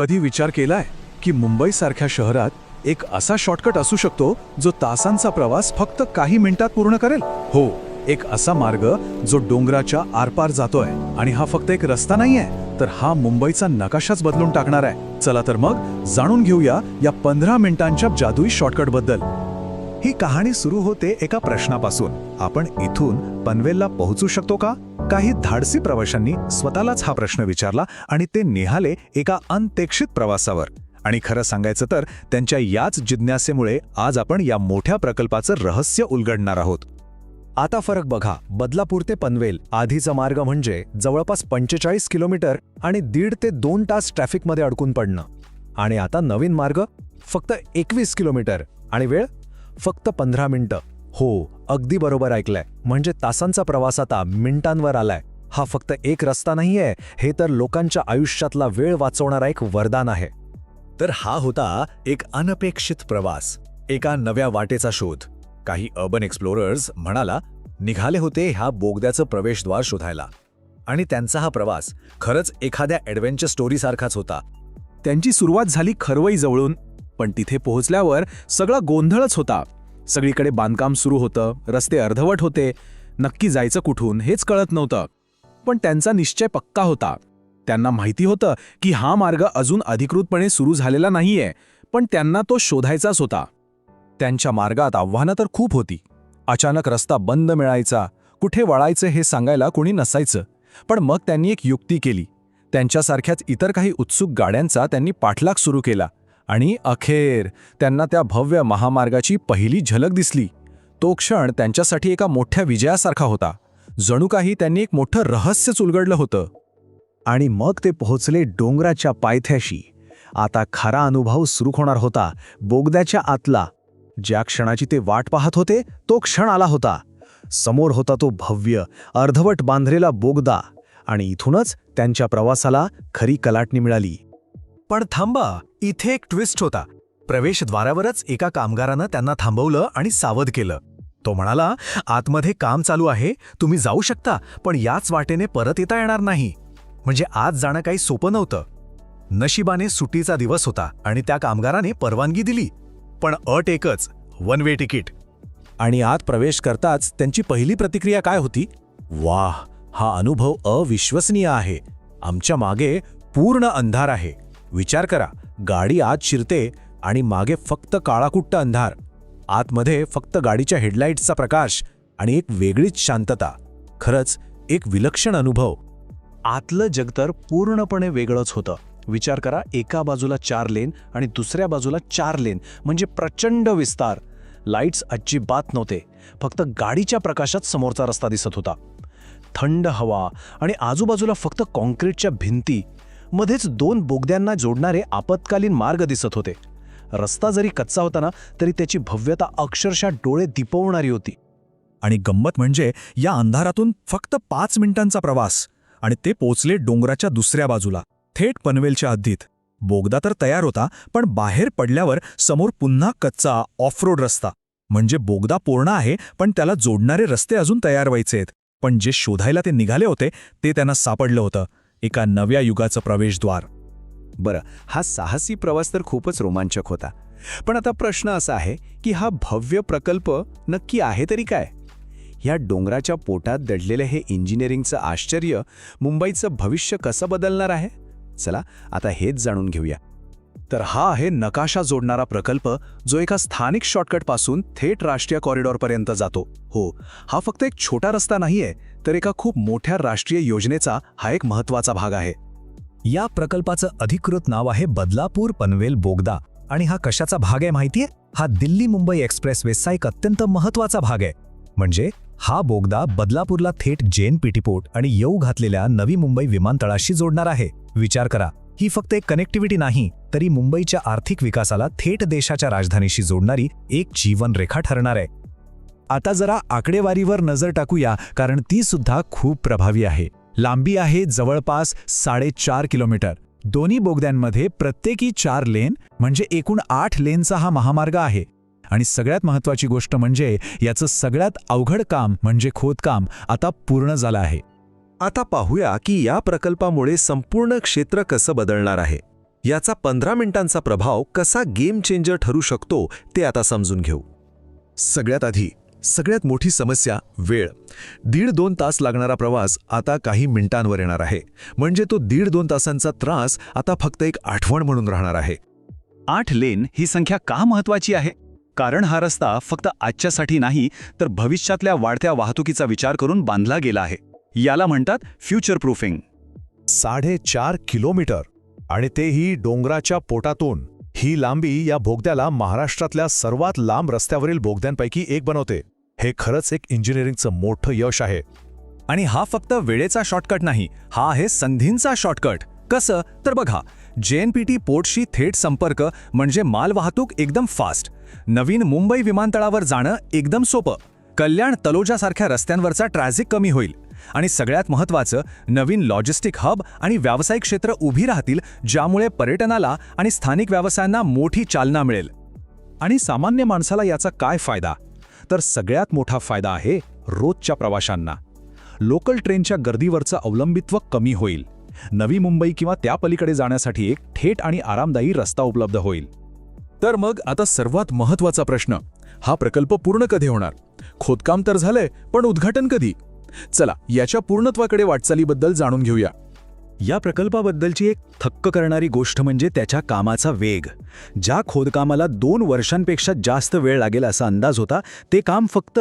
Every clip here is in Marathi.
कधी विचार केलाय की मुंबईसारख्या शहरात एक असा शॉर्टकट असू शकतो जो तासांचा प्रवास फक्त काही मिनिटात पूर्ण करेल? हो एक असा मार्ग जो डोंगराच्या आरपार जातोय आणि हा फक्त एक रस्ता नाहीये तर हा मुंबईचा नकाशाच बदलून टाकणार आहे. चला तर मग जाणून घेऊया या पंधरा मिनिटांच्या जादुई शॉर्टकटबद्दल. ही कहाणी सुरू होते एका प्रश्नापासून. आपण इथून पनवेलला पोहोचू शकतो का? काही धाडसी प्रवाशांनी स्वतःलाच हा प्रश्न विचारला आणि ते निघाले एका अनपेक्षित प्रवासावर. आणि खरं सांगायचं तर त्यांच्या याच जिज्ञासेमुळे आज आपण या मोठ्या प्रकल्पाचं रहस्य उलगडणार आहोत. आता फरक बघा. बदलापूर ते पनवेल. आधीचा मार्ग म्हणजे जवळपास पंचेचाळीस किलोमीटर आणि दीड ते दोन तास ट्रॅफिकमध्ये अडकून पडणं. आणि आता नवीन मार्ग फक्त एकवीस किलोमीटर. आणि वेळ फक्त पंधरा मिनिटं. हो अगदी बरोबर ऐकलंय. म्हणजे तासांचा प्रवास आता मिनिटांवर आलाय. हा फक्त एक रस्ता नाहीये हे तर लोकांच्या आयुष्यातला वेळ वाचवणारा एक वरदान आहे. तर हा होता एक अनपेक्षित प्रवास. एका नव्या वाटेचा शोध. काही अर्बन एक्सप्लोरर्स म्हणाला निघाले होते ह्या बोगद्याचं प्रवेशद्वार शोधायला. आणि त्यांचा हा प्रवास खरंच एखाद्या ॲडव्हेंचर स्टोरीसारखाच होता. त्यांची सुरुवात झाली खरवई जवळून. पण तिथे पोहोचल्यावर सगळा गोंधळच होता. सगळीकडे बांधकाम सुरू होतं रस्ते अर्धवट होते नक्की जायचं कुठून हेच कळत नव्हतं. पण त्यांचा निश्चय पक्का होता. त्यांना माहिती होतं की हा मार्ग अजून अधिकृतपणे सुरू झालेला नाहीये पण त्यांना तो शोधायचाच होता. त्यांच्या मार्गात आव्हानं तर खूप होती. अचानक रस्ता बंद मिळायचा कुठे वळायचं हे सांगायला कोणी नसायचं. पण मग त्यांनी एक युक्ती केली. त्यांच्यासारख्याच इतर काही उत्सुक गाड्यांचा त्यांनी पाठलाग सुरू केला. आणि अखेर त्यांना त्या भव्य महामार्गाची पहिली झलक दिसली. तो क्षण त्यांच्यासाठी एका मोठ्या विजयासारखा होता. जणू काही त्यांनी एक मोठं रहस्यच उलगडलं होतं. आणि मग ते पोहोचले डोंगराच्या पायथ्याशी. आता खरा अनुभव सुरू होणार होता बोगद्याच्या आतला. ज्या क्षणाची ते वाट पाहत होते तो क्षण आला होता. समोर होता तो भव्य अर्धवट बांधलेला बोगदा. आणि इथूनच त्यांच्या प्रवासाला खरी कलाटणी मिळाली. पण थांबा इथे एक ट्विस्ट होता. प्रवेशद्वारावरच एका कामगारानं त्यांना थांबवलं आणि सावध केलं. तो म्हणाला आतमध्ये काम चालू आहे तुम्ही जाऊ शकता पण याच वाटेने परत येता येणार नाही. म्हणजे आज जाणं काही सोपं नव्हतं. नशिबाने सुट्टीचा दिवस होता आणि त्या कामगाराने परवानगी दिली. पण अट एकच वन वे तिकीट आणि आत प्रवेश करताच त्यांची पहिली प्रतिक्रिया काय होती? वाह हा अनुभव अविश्वसनीय आहे. आमच्या मागे पूर्ण अंधार आहे. विचार करा. गाडी आत शिरते आणि मागे फक्त काळाकुट्ट अंधार. आतमध्ये फक्त गाडीच्या हेडलाईट्सचा प्रकाश आणि एक वेगळीच शांतता. खरंच एक विलक्षण अनुभव. आतलं जग तर पूर्णपणे वेगळंच होतं. विचार करा एका बाजूला चार लेन आणि दुसऱ्या बाजूला चार लेन म्हणजे प्रचंड विस्तार. लाईट्स अजिबात नव्हते. फक्त गाडीच्या प्रकाशात समोरचा रस्ता दिसत होता. थंड हवा आणि आजूबाजूला फक्त कॉन्क्रीटच्या भिंती. मध्येच दोन बोगद्यांना जोडणारे आपत्कालीन मार्ग दिसत होते. रस्ता जरी कच्चा होता ना तरी त्याची भव्यता अक्षरशः डोळे दिपवणारी होती. आणि गंमत म्हणजे या अंधारातून फक्त पाच मिनिटांचा प्रवास आणि ते पोचले डोंगराच्या दुसऱ्या बाजूला थेट पनवेलच्या हद्दीत. बोगदा तर तयार होता पण बाहेर पडल्यावर समोर पुन्हा कच्चा ऑफ रोड रस्ता. म्हणजे बोगदा पूर्ण आहे पण त्याला जोडणारे रस्ते अजून तयार व्हायचे आहेत. पण जे शोधायला ते निघाले होते ते त्यांना सापडलं होतं. एका नव्या युगाचं प्रवेशद्वार. बरं हा साहसी प्रवास तर खूपच रोमांचक होता. पण आता प्रश्न असा आहे की हा भव्य प्रकल्प नक्की आहे तरी काय? ह्या डोंगराच्या पोटात दडलेलं हे इंजिनिअरिंगचं आश्चर्य मुंबईचं भविष्य कसं बदलणार आहे? चला आता हेच जाणून घेऊया. तर हा आहे नकाशा जोडणारा प्रकल्प जो एका स्थानिक शॉर्टकटपासून थेट राष्ट्रीय कॉरिडॉरपर्यंत जातो. हो हा फक्त एक छोटा रस्ता नाहीये तर एका खूप मोठ्या राष्ट्रीय योजनेचा हा एक महत्त्वाचा भाग आहे. या प्रकल्पाचं अधिकृत नाव आहे बदलापूर पनवेल बोगदा. आणि हा कशाचा भाग आहे माहितीये? हा दिल्ली मुंबई एक्सप्रेसवेचा एक अत्यंत महत्त्वाचा भाग आहे. म्हणजे हा बोगदा बदलापूरला थेट जैन पिटीपोट आणि येऊ घातलेल्या नवी मुंबई विमानतळाशी जोडणार आहे. विचार करा. ही फक्त एक कनेक्टिव्हिटी नाही तरी मुंबईच्या आर्थिक विकासाला थेट देशाच्या राजधानीशी जोडणारी एक जीवनरेखा ठरणार आहे. आता जरा आकडेवारीवर नजर टाकूया कारण ती सुद्धा खूप प्रभावी आहे. लांबी आहे जवळपास साडेचार किलोमीटर. दोन्ही बोगद्यांमध्ये प्रत्येकी चार लेन म्हणजे एकूण आठ लेनचा हा महामार्ग आहे. आणि सगळ्यात महत्वाची गोष्ट म्हणजे याचं सगळ्यात अवघड काम म्हणजे खोदकाम आता पूर्ण झालं आहे. आता पाहूया की या प्रकल्पामुळे संपूर्ण क्षेत्र कसं बदलणार आहे. याचा पंधरा मिनिटांचा प्रभाव कसा गेम चेंजर ठरू शकतो ते आता समजून घेऊ. सगळ्यात आधी सगळ्यात मोठी समस्या वेळ. दीड दोन तास लागणारा प्रवास आता काही मिनिटांवर येणार आहे. म्हणजे तो दीड दोन तासांचा त्रास आता फक्त एक आठवण म्हणून राहणार आहे. आठ लेन ही संख्या का महत्वाची आहे? कारण हा रस्ता फक्त आजच्यासाठी नाही तर भविष्यातल्या वाढत्या वाहतुकीचा विचार करून बांधला गेला आहे. याला म्हणतात फ्युचर प्रूफिंग साडेचार किलोमीटर. आणि तेही डोंगराच्या पोटातून. ही लांबी या बोगद्याला महाराष्ट्रातल्या सर्वात लांब रस्त्यावरील बोगद्यांपैकी एक बनवते. हे खरंच एक इंजिनिअरिंगचं मोठं यश आहे. आणि हा फक्त वेळेचा शॉर्टकट नाही हा आहे संधींचा शॉर्टकट कसं? तर बघा जेएनपीटी पोर्टशी थेट संपर्क म्हणजे मालवाहतूक एकदम फास्ट नवीन मुंबई विमानतळावर जाणं एकदम सोपं. कल्याण तलोजासारख्या रस्त्यांवरचा ट्रॅझिक कमी होईल. आणि सगळ्यात महत्त्वाचं नवीन लॉजिस्टिक हब आणि व्यावसायिक क्षेत्र उभी राहतील ज्यामुळे पर्यटनाला आणि स्थानिक व्यवसायांना मोठी चालना मिळेल. आणि सामान्य माणसाला याचा काय फायदा? तर सगळ्यात मोठा फायदा आहे रोजच्या प्रवाशांना. लोकल ट्रेनच्या गर्दीवरचं अवलंबित्व कमी होईल. नवी मुंबई किंवा त्या पलीकडे जाण्यासाठी एक थेट आणि आरामदायी रस्ता उपलब्ध होईल. तर मग आता सर्वात महत्त्वाचा प्रश्न. हा प्रकल्प पूर्ण कधी होणार? खोदकाम तर झालंय पण उद्घाटन कधी? चला याच्या पूर्णत्वाकडे वाटचालीबद्दल जाणून घेऊया. या प्रकल्पाबद्दलची एक थक्क करणारी गोष्ट म्हणजे त्याच्या कामाचा वेग. ज्या खोदकामाला दोन वर्षांपेक्षा जास्त वेळ लागेल असा अंदाज होता ते काम फक्त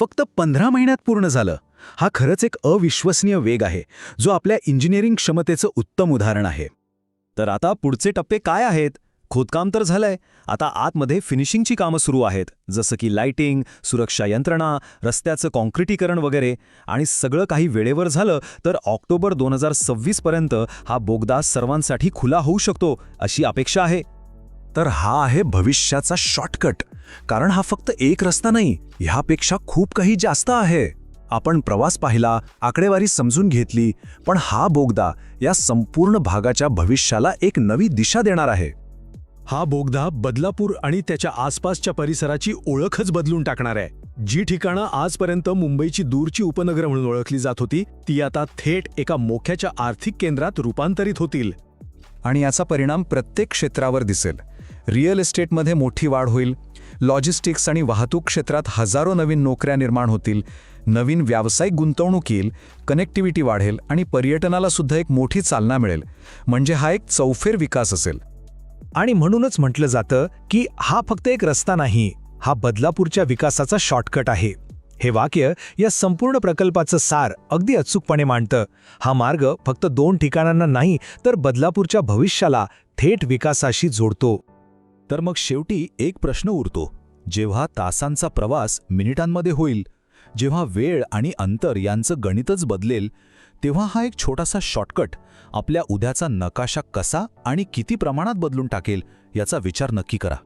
फक्त पंधरा महिन्यात पूर्ण झालं. हा खरंच एक अविश्वसनीय वेग आहे जो आपल्या इंजिनिअरिंग क्षमतेचं उत्तम उदाहरण आहे. तर आता पुढचे टप्पे काय आहेत? खोदकाम तर झालंय. आता आतमध्ये फिनिशिंगची कामं सुरू आहेत. जसं की लाइटिंग सुरक्षा यंत्रणा रस्त्याचं कॉन्क्रिटीकरण वगैरे. आणि सगळं काही वेळेवर झालं तर ऑक्टोबर दोन हजार सव्वीस पर्यंत हा बोगदा सर्वांसाठी खुला होऊ शकतो अशी अपेक्षा आहे. तर हा आहे भविष्याचा शॉर्टकट कारण हा फक्त एक रस्ता नाही ह्यापेक्षा खूप काही जास्त आहे. आपण प्रवास पाहिला आकडेवारी समजून घेतली पण हा बोगदा या संपूर्ण भागाच्या भविष्याला एक नवी दिशा देणार आहे. हा बोगदा बदलापूर आणि त्याच्या आसपासच्या परिसराची ओळखच बदलून टाकणार आहे. जी ठिकाणं आजपर्यंत मुंबईची दूरची उपनगर म्हणून ओळखली जात होती ती आता थेट एका मोख्याच्या आर्थिक केंद्रात रूपांतरित होतील. आणि याचा परिणाम प्रत्येक क्षेत्रावर दिसेल. रिअल इस्टेटमध्ये मोठी वाढ होईल. लॉजिस्टिक्स आणि वाहतूक क्षेत्रात हजारो नवीन नोकऱ्या निर्माण होतील. नवीन व्यावसायिक गुंतवणूक येईल. कनेक्टिव्हिटी वाढेल आणि पर्यटनाला सुद्धा एक मोठी चालना मिळेल. म्हणजे हा एक चौफेर विकास असेल. आणि म्हणूनच म्हटलं जातं की हा फक्त एक रस्ता नाही हा बदलापूरच्या विकासाचा शॉर्टकट आहे. हे वाक्य या संपूर्ण प्रकल्पाचं सार अगदी अचूकपणे मांडतं. हा मार्ग फक्त दोन ठिकाणांना नाही तर बदलापूरच्या भविष्याला थेट विकासाशी जोडतो. तर मग शेवटी एक प्रश्न उरतो. जेव्हा तासांचा प्रवास मिनिटांमध्ये होईल जेव्हा वेळ आणि अंतर यांचं गणितच बदलेल तेव्हा हा एक छोटासा शॉर्टकट आपल्या उद्याचा नकाशा कसा आणि किती प्रमाणात बदलून टाकेल याचा विचार नक्की करा.